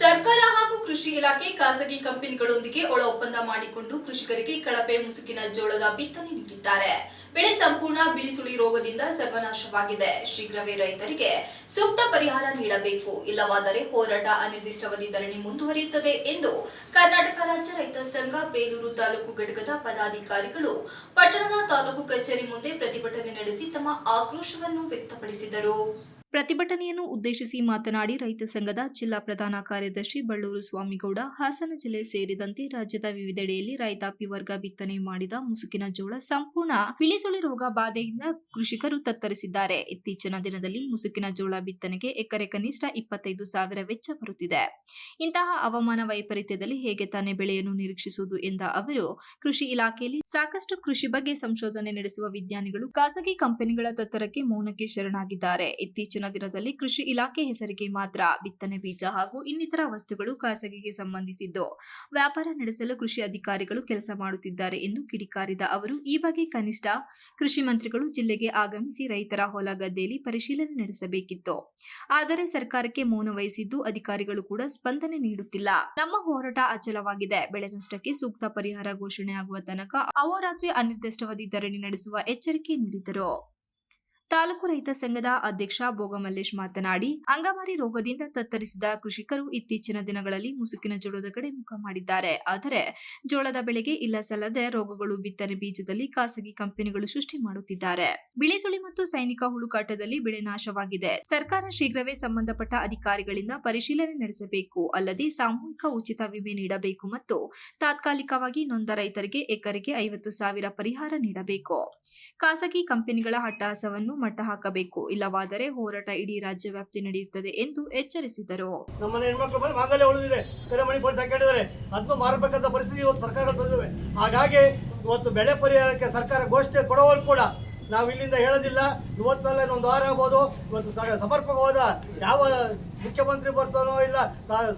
ಸರ್ಕಾರ ಹಾಗೂ ಕೃಷಿ ಇಲಾಖೆ ಖಾಸಗಿ ಕಂಪನಿಗಳೊಂದಿಗೆ ಒಳ ಒಪ್ಪಂದ ಮಾಡಿಕೊಂಡು ಕೃಷಿಕರಿಗೆ ಕಳಪೆ ಮುಸುಕಿನ ಜೋಳದ ಬಿತ್ತನೆ ನೀಡಿದ್ದಾರೆ. ಬೆಳೆ ಸಂಪೂರ್ಣ ಬಿಳಿಸುಳಿ ರೋಗದಿಂದ ಸರ್ವನಾಶವಾಗಿದೆ. ಶೀಘ್ರವೇ ರೈತರಿಗೆ ಸೂಕ್ತ ಪರಿಹಾರ ನೀಡಬೇಕು. ಇಲ್ಲವಾದರೆ ಹೋರಾಟ ಅನಿರ್ದಿಷ್ಟಾವಧಿ ಧರಣಿ ಮುಂದುವರಿಯುತ್ತದೆ ಎಂದು ಕರ್ನಾಟಕ ರಾಜ್ಯ ರೈತ ಸಂಘ ಬೇಲೂರು ತಾಲೂಕು ಘಟಕದ ಪದಾಧಿಕಾರಿಗಳು ಪಟ್ಟಣದ ತಾಲೂಕು ಕಚೇರಿ ಮುಂದೆ ಪ್ರತಿಭಟನೆ ನಡೆಸಿ ತಮ್ಮ ಆಕ್ರೋಶವನ್ನು ವ್ಯಕ್ತಪಡಿಸಿದರು. ಪ್ರತಿಭಟನೆಯನ್ನು ಉದ್ದೇಶಿಸಿ ಮಾತನಾಡಿ ರೈತ ಸಂಘದ ಜಿಲ್ಲಾ ಪ್ರಧಾನ ಕಾರ್ಯದರ್ಶಿ ಬಳ್ಳೂರು ಸ್ವಾಮಿಗೌಡ, ಹಾಸನ ಜಿಲ್ಲೆ ಸೇರಿದಂತೆ ರಾಜ್ಯದ ವಿವಿಧೆಡೆಯಲ್ಲಿ ರೈತಾಪಿ ವರ್ಗ ಬಿತ್ತನೆ ಮಾಡಿದ ಮುಸುಕಿನ ಜೋಳ ಸಂಪೂರ್ಣ ಬಿಳಿಸುಳಿ ರೋಗ ಬಾಧೆಯಿಂದ ಕೃಷಿಕರು ತತ್ತರಿಸಿದ್ದಾರೆ. ಇತ್ತೀಚಿನ ದಿನದಲ್ಲಿ ಮುಸುಕಿನ ಜೋಳ ಬಿತ್ತನೆಗೆ ಎಕರೆ ಕನಿಷ್ಠ ಇಪ್ಪತ್ತೈದು ಸಾವಿರ ವೆಚ್ಚ ಬರುತ್ತಿದೆ. ಇಂತಹ ಹವಾಮಾನ ವೈಪರೀತ್ಯದಲ್ಲಿ ಹೇಗೆ ತಾನೇ ಬೆಳೆಯನ್ನು ನಿರೀಕ್ಷಿಸುವುದು ಎಂದ ಅವರು, ಕೃಷಿ ಇಲಾಖೆಯಲ್ಲಿ ಸಾಕಷ್ಟು ಕೃಷಿ ಬಗ್ಗೆ ಸಂಶೋಧನೆ ನಡೆಸುವ ವಿಜ್ಞಾನಿಗಳು ಖಾಸಗಿ ಕಂಪನಿಗಳ ತತ್ತರಕ್ಕೆ ಮೌನಕ್ಕೆ ಶರಣಾಗಿದ್ದಾರೆ. ಇತ್ತೀಚಿನ ದಿನದಲ್ಲಿ ಕೃಷಿ ಇಲಾಖೆ ಹೆಸರಿಗೆ ಮಾತ್ರ ಬಿತ್ತನೆ ಬೀಜ ಹಾಗೂ ಇನ್ನಿತರ ವಸ್ತುಗಳು ಖಾಸಗಿಗೆ ಸಂಬಂಧಿಸಿದ್ದು, ವ್ಯಾಪಾರ ನಡೆಸಲು ಕೃಷಿ ಅಧಿಕಾರಿಗಳು ಕೆಲಸ ಮಾಡುತ್ತಿದ್ದಾರೆ ಎಂದು ಕಿಡಿಕಾರಿದ ಅವರು. ಈ ಬಗ್ಗೆ ಕನಿಷ್ಠ ಕೃಷಿ ಮಂತ್ರಿಗಳು ಜಿಲ್ಲೆಗೆ ಆಗಮಿಸಿ ರೈತರ ಹೊಲ ಗದ್ದೆಯಲ್ಲಿ ಪರಿಶೀಲನೆ ನಡೆಸಬೇಕಿತ್ತು. ಆದರೆ ಸರ್ಕಾರಕ್ಕೆ ಮೌನ ವಹಿಸಿದ್ದು ಅಧಿಕಾರಿಗಳು ಕೂಡ ಸ್ಪಂದನೆ ನೀಡುತ್ತಿಲ್ಲ. ನಮ್ಮ ಹೋರಾಟ ಅಚಲವಾಗಿದೆ. ಬೆಳೆ ನಷ್ಟಕ್ಕೆ ಸೂಕ್ತ ಪರಿಹಾರ ಘೋಷಣೆ ಆಗುವ ತನಕ ಅಹೋರಾತ್ರಿ ಅನಿರ್ದಿಷ್ಟವಾದಿ ಧರಣಿ ನಡೆಸುವ ಎಚ್ಚರಿಕೆ ನೀಡಿದರು. ತಾಲೂಕು ರೈತ ಸಂಘದ ಅಧ್ಯಕ್ಷ ಭೋಗಮಲ್ಲೇಶ್ ಮಾತನಾಡಿ, ಅಂಗಮಾರಿ ರೋಗದಿಂದ ತತ್ತರಿಸಿದ ಕೃಷಿಕರು ಇತ್ತೀಚಿನ ದಿನಗಳಲ್ಲಿ ಮುಸುಕಿನ ಜೋಳದ ಕಡೆ ಮುಖ ಮಾಡಿದ್ದಾರೆ. ಆದರೆ ಜೋಳದ ಬೆಳೆಗೆ ಇಲ್ಲ ಸಲ್ಲದೆ ರೋಗಗಳು, ಬಿತ್ತನೆ ಬೀಜದಲ್ಲಿ ಖಾಸಗಿ ಕಂಪನಿಗಳು ಸೃಷ್ಟಿ ಮಾಡುತ್ತಿದ್ದಾರೆ. ಬಿಳಿಸುಳಿ ಮತ್ತು ಸೈನಿಕ ಹುಳುಕಾಟದಲ್ಲಿ ಬೆಳೆ ನಾಶವಾಗಿದೆ. ಸರ್ಕಾರ ಶೀಘ್ರವೇ ಸಂಬಂಧಪಟ್ಟ ಅಧಿಕಾರಿಗಳಿಂದ ಪರಿಶೀಲನೆ ನಡೆಸಬೇಕು. ಅಲ್ಲದೆ ಸಾಮೂಹಿಕ ಉಚಿತ ವಿಮೆ ನೀಡಬೇಕು ಮತ್ತು ತಾತ್ಕಾಲಿಕವಾಗಿ ನೊಂದ ರೈತರಿಗೆ ಎಕರೆಗೆ ಐವತ್ತು ಸಾವಿರ ಪರಿಹಾರ ನೀಡಬೇಕು. ಖಾಸಗಿ ಕಂಪನಿಗಳ ಹಟ್ಟಹಾಸವನ್ನು ಮಟ್ಟ ಹಾಕಬೇಕು. ಇಲ್ಲವಾದರೆ ಹೋರಾಟ ಇಡೀ ರಾಜ್ಯ ವ್ಯಾಪ್ತಿ ನಡೆಯುತ್ತದೆ ಎಂದು ಎಚ್ಚರಿಸಿದರು. ನಮ್ಮನೆ ಹೆಣ್ಮಕ್ಳು ಬಂದು ಮಾಂಗಲ್ಯ ಉಳಿದಿದೆ. ಕರೆಮಣಿ ಪೊಲೀಸ್ ಹಾಕಿದ್ದಾರೆ ಅದನ್ನು ಮಾರಬೇಕಂತ ಪರಿಸ್ಥಿತಿ ಇವತ್ತು ಸರ್ಕಾರ ತಂದಿವೆ. ಹಾಗಾಗಿ ಇವತ್ತು ಬೆಳೆ ಪರಿಹಾರಕ್ಕೆ ಸರ್ಕಾರ ಘೋಷಣೆ ಕೊಡೋವರು ಕೂಡ ನಾವು ಇಲ್ಲಿಂದ ಹೇಳೋದಿಲ್ಲ. ಇವತ್ತಲ್ಲ ಒಂದು ವಾರ ಆಗ್ಬೋದು. ಇವತ್ತು ಸಮರ್ಪಕವಾದ ಯಾವ ಮುಖ್ಯಮಂತ್ರಿ ಬರ್ತಾನೋ ಇಲ್ಲ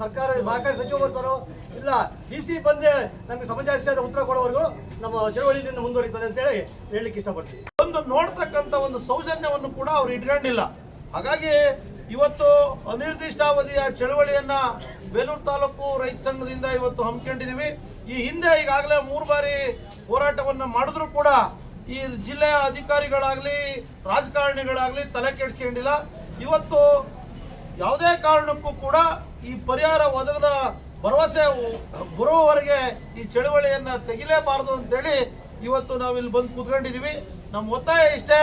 ಸರ್ಕಾರ ಸಹಕಾರಿ ಸಚಿವ ಬರ್ತಾನೋ ಇಲ್ಲ, ಡಿ ಸಿ ಬಂದೇ ನಮಗೆ ಸಮಂಜಸವಾದ ಉತ್ತರ ಕೊಡೋವರೆಗೂ ನಮ್ಮ ಚಳವಳಿಯಿಂದ ಮುಂದುವರಿತದೆ ಅಂತೇಳಿ ಹೇಳಲಿಕ್ಕೆ ಇಷ್ಟಪಡ್ತೀವಿ ನೋಡ್ತಕ್ಕಂಥ ಒಂದು ಸೌಜನ್ಯವನ್ನು ಕೂಡ ಅವರು ಇಟ್ಕೊಂಡಿಲ್ಲ. ಹಾಗಾಗಿ ಇವತ್ತು ಅನಿರ್ದಿಷ್ಟಾವಧಿಯ ಚಳವಳಿಯನ್ನ ಬೇಲೂರು ತಾಲೂಕು ರೈತ ಸಂಘದಿಂದ ಇವತ್ತು ಹಮ್ಮಿಕೊಂಡಿದ್ದೀವಿ. ಈ ಹಿಂದೆ ಈಗಾಗಲೇ ಮೂರು ಬಾರಿ ಹೋರಾಟವನ್ನು ಮಾಡಿದ್ರೂ ಕೂಡ ಈ ಜಿಲ್ಲೆಯ ಅಧಿಕಾರಿಗಳಾಗಲಿ, ರಾಜಕಾರಣಿಗಳಾಗಲಿ ತಲೆ ಕೆಡಿಸ್ಕೊಂಡಿಲ್ಲ. ಇವತ್ತು ಯಾವುದೇ ಕಾರಣಕ್ಕೂ ಕೂಡ ಈ ಪರಿಹಾರ ಒದಗದ ಭರವಸೆ ಬರುವವರೆಗೆ ಈ ಚಳುವಳಿಯನ್ನ ತೆಗಿಲೇಬಾರದು ಅಂತೇಳಿ ಇವತ್ತು ನಾವಿಲ್ಲಿ ಬಂದು ಕೂತ್ಕೊಂಡಿದ್ದೀವಿ. ನಮ್ಮ ಒತ್ತಾಯ ಇಷ್ಟೇ.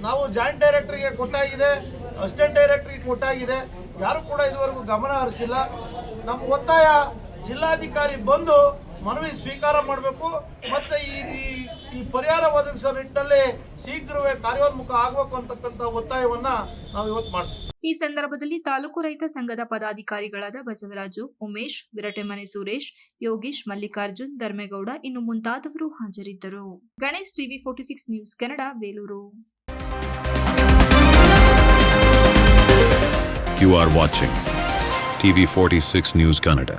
ನಾವು ಜಾಯಿಂಟ್ ಡೈರೆಕ್ಟರ್ಗೆ ಕೊಟ್ಟಾಗಿದೆ. ಅಸಿಸ್ಟೆಂಟ್ ಡೈರೆಕ್ಟರ್ಗೆ ಕೊಟ್ಟಾಗಿದೆ. ಯಾರು ಕೂಡ ಇದುವರೆಗೂ ಗಮನ ಹರಿಸಿಲ್ಲ. ನಮ್ಮ ಒತ್ತಾಯ ಜಿಲ್ಲಾಧಿಕಾರಿ ಬಂದು ಮನವಿ ಸ್ವೀಕಾರ ಮಾಡಬೇಕು. ಮತ್ತೆ ಈ ಈ- ಪರಿಹಾರ ಒದಗಿಸೋ ನಿಟ್ಟಿನಲ್ಲಿ ಶೀಘ್ರವೇ ಕಾರ್ಯೋನ್ಮುಖ ಆಗಬೇಕು ಅಂತಕ್ಕಂಥ ಒತ್ತಾಯವನ್ನ ನಾವು ಇವತ್ತು ಮಾಡ್ತೀವಿ. ಈ ಸಂದರ್ಭದಲ್ಲಿ ತಾಲೂಕು ರೈತ ಸಂಘದ ಪದಾಧಿಕಾರಿಗಳಾದ ಬಸವರಾಜು, ಉಮೇಶ್, ವಿರಟೆಮನೆ ಸುರೇಶ್, ಯೋಗೀಶ್, ಮಲ್ಲಿಕಾರ್ಜುನ್, ಧರ್ಮೇಗೌಡ ಇನ್ನು ಮುಂತಾದವರು ಹಾಜರಿದ್ದರು Ganesh TV forty six news, Kannada, Belur You are watching TV46 News Kannada.